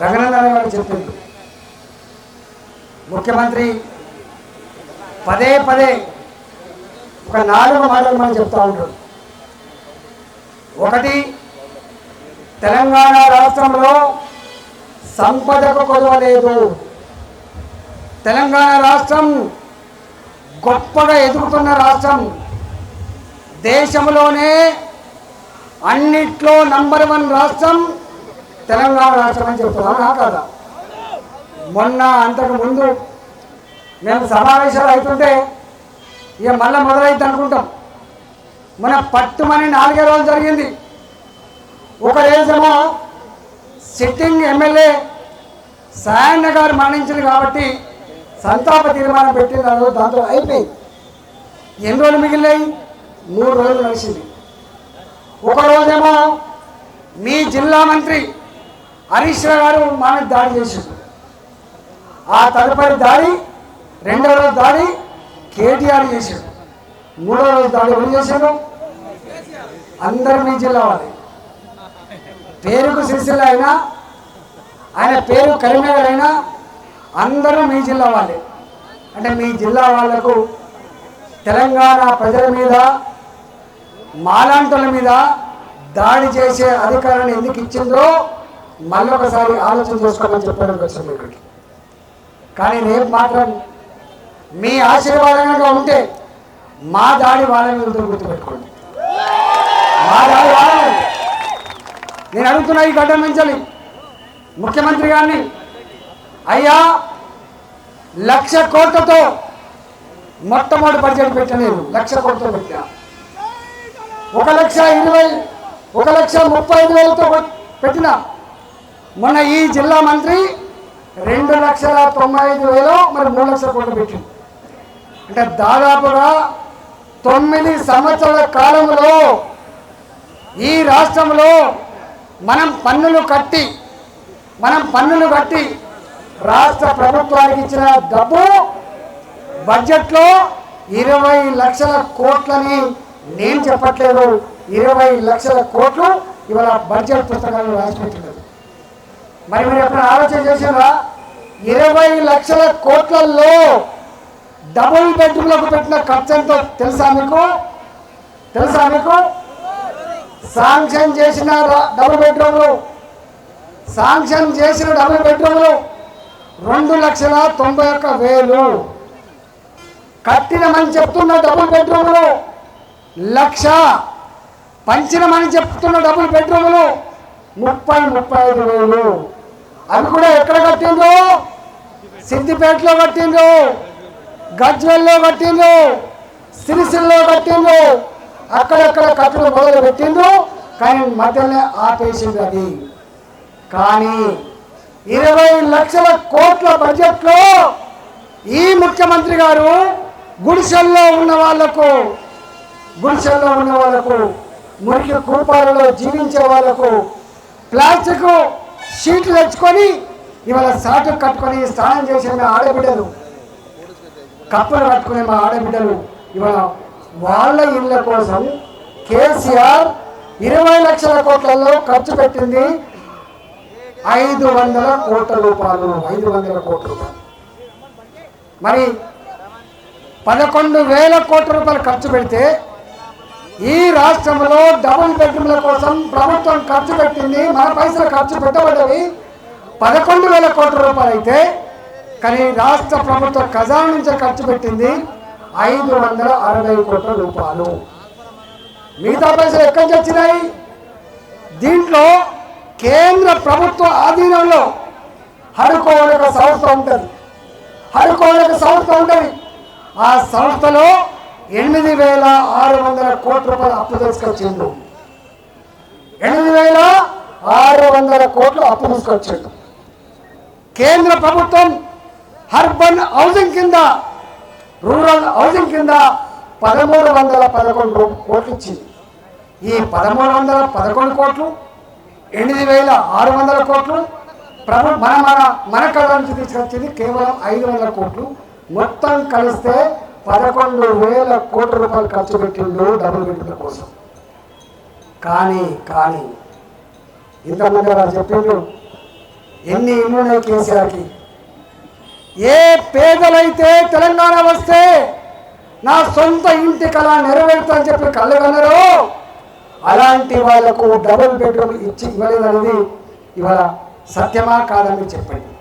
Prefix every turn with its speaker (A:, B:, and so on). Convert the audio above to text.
A: రంగనాథ్ గారు చెప్పింది ముఖ్యమంత్రి పదే పదే ఒక నాలుగు మాటలు మనం చెప్తా ఉంటాడు ఒకటి తెలంగాణ రాష్ట్రంలో సంపదకు కొదవలేదు తెలంగాణ రాష్ట్రం గొప్పగా ఎదుగుతున్న రాష్ట్రం. దేశంలోనే అన్నిట్లో నంబర్ వన్ రాష్ట్రం. తెలంగాణ రాష్ట్రం అని చెప్తున్నాను కాదా మొన్న అంతకు ముందు మేము సమావేశాలు అవుతుంటే ఇక మళ్ళీ మొదలైద్ది అనుకుంటాం. మన పట్టుమని నాలుగే రోజులు జరిగింది. ఒక రోజేమో సిట్టింగ్ ఎమ్మెల్యే సాయన్న గారు మరణించింది కాబట్టి సంతాప తీర్మానం పెట్టిన దాంతో అయిపోయింది. ఎన్ని రోజులు మిగిలినాయి? మూడు రోజులు నడిచింది. ఒక రోజేమో మీ జిల్లా మంత్రి హరీష్ గారు మా మీద దాడి చేశారు ఆ తదుపరి దాడి రెండో రోజు దాడి కేటీఆర్ చేశాడు మూడో రోజు దాడి ఎవరు చేశారు అందరు మీ జిల్లా పేరుకు సిరిసిల్ల అయినా ఆయన పేరు కరీంనగర్ అయినా అందరూ మీ జిల్లా వాళ్ళే. అంటే మీ జిల్లా వాళ్ళకు తెలంగాణ ప్రజల మీద మాలాంటుల మీద దాడి చేసే అధికారాన్ని ఎందుకు ఇచ్చిందో మళ్ళొకసారి ఆలోచన చేసుకోమని చెప్పడానికి వచ్చాం ఇక్కడికి కానీ రేపు మాత్రం మీ ఆశీర్వాదంగా ఉంటే మా దాడి వాళ్ళ మీద గుర్తుపెట్టుకోండి. మా దాడి వాళ్ళ నేను అడుగుతున్నా ఈ గడ్డ నుంచి ముఖ్యమంత్రి గారిని అయ్యా లక్ష కోట్లతో మొట్టమొదటి బడ్జెట్ పెట్టలేదు. లక్ష కోట్లతో పెట్టా. ఒక లక్ష ఇరవై ఒక లక్ష ముప్పై ఐదు వేలతో పెట్టిన మొన్న ఈ జిల్లా మంత్రి రెండు లక్షల తొంభై ఐదు వేలు మరి మూడు లక్షల కోట్లు పెట్టింది అంటే దాదాపుగా తొమ్మిది సంవత్సరాల కాలంలో ఈ రాష్ట్రంలో మనం పన్నులు కట్టి మనం పన్నులు కట్టి రాష్ట్ర ప్రభుత్వానికి ఇచ్చిన డబ్బు బడ్జెట్లో ఇరవై లక్షల కోట్లని నేను చెప్పట్లేదు. ఇరవై లక్షల కోట్లు ఇవాళ బడ్జెట్ పుస్తకాలను రాసిపెట్టలేదు మరి మీరు ఎప్పుడు ఆలోచన చేసారా ఇరవై లక్షల కోట్లలో డబుల్ బెడ్రూమ్లకు పెట్టిన ఖర్చు ఎంతో తెలుసా మీకు? తెలుసా మీకు? శాంక్షన్ చేసిన డబుల్ బెడ్రూమ్లు. శాంక్షన్ చేసిన డబుల్ బెడ్రూమ్లు రెండు లక్షల తొంభై ఒక్క వేలు. కట్టినమని చెప్తున్న డబుల్ బెడ్రూమ్లు లక్ష. పంచినమని చెప్తున్న డబుల్ బెడ్రూమ్లు ముప్పై ముప్పై ఐదు వేలు. అవి కూడా ఎక్కడ కట్టిండ్రు? సిద్దిపేటలో కట్టిండ్రు. గజ్వెల్లో కట్టిండ్రు. సిరిసిల్లో కట్టిండ్రు. అక్కడక్కడ కట్టడం మొదలు పెట్టిండ్రు. కానీ మధ్యలోనే ఆపేసింది అది. కానీ ఇరవై లక్షల కోట్ల బడ్జెట్లో ఈ ముఖ్యమంత్రి గారు గుడిసెల్లో ఉన్న వాళ్ళకు గుడిసెల్లో ఉన్న వాళ్ళకు మురికి కూపాలలో జీవించే వాళ్ళకు ప్లాస్టిక్ షీట్లు తెచ్చుకొని ఇవాళ సాటు కట్టుకొని స్నానం చేసే మా ఆడబిడ్డలు కప్పలు కట్టుకునే మా ఆడబిడ్డలు ఇవాళ వాళ్ళ ఇళ్ళ కోసం కేసీఆర్ ఇరవై లక్షల కోట్లలో ఖర్చు పెట్టింది ఐదు వందల కోట్ల రూపాయలు ఐదు వందల కోట్ల రూపాయలు. మరి పదకొండు వేల కోట్ల రూపాయలు ఖర్చు పెడితే ఈ రాష్ట్రంలో డబుల్ బెడ్రూమ్ల కోసం ప్రభుత్వం ఖర్చు పెట్టింది మన పైసలు ఖర్చు పెట్టబడ్డవి పదకొండు వేల కోట్ల రూపాయలు అయితే కానీ రాష్ట్ర ప్రభుత్వ ఖజానా నుంచి ఖర్చు పెట్టింది ఐదు వందల అరవై కోట్ల రూపాయలు. మిగతా పైసలు ఎక్కడి నుంచి వచ్చినాయి? దీంట్లో కేంద్ర ప్రభుత్వ ఆధీనంలో హడుకోవడం ఒక సంస్థ ఉంటుంది. హడుకోవడం ఒక సంస్థ ఉంటుంది. ఆ సంస్థలో ఎనిమిది వేల ఆరు వందల కోట్ల రూపాయలు అప్పు తీసుకొచ్చిండు. ఎనిమిది వేల ఆరు వందల కోట్లు అప్పు తీసుకొచ్చిండు. కేంద్ర ప్రభుత్వం అర్బన్ హౌసింగ్ కింద రూరల్ హౌసింగ్ కింద పదమూడు వందల పదకొండు కోట్లు ఇచ్చింది. ఈ పదమూడు వందల పదకొండు కోట్లు ఎనిమిది వేల ఆరు వందల కోట్లు ప్రభు మన మన మన కళ నుంచి తీసుకొచ్చింది కేవలం ఐదు వందల కోట్లు. మొత్తం కలిస్తే పదకొండు వేల కోట్ల రూపాయలు ఖర్చు పెట్టిండు డబుల్ బెడ్రూమ్ల కోసం. కానీ కానీ ఇంతకుముందు వారు చెప్పిండ్రు. ఎన్ని ఇల్లు ఉన్నాయి కేసీఆర్కి? ఏ పేదలైతే తెలంగాణ వస్తే నా సొంత ఇంటి కళ నెరవేరుతా అని చెప్పి కళ్ళగన్నారు అలాంటి వాళ్ళకు డబుల్ బెడ్రూమ్ ఇచ్చి ఇవ్వలేదనేది ఇవాళ సత్యమా కాదని చెప్పండి.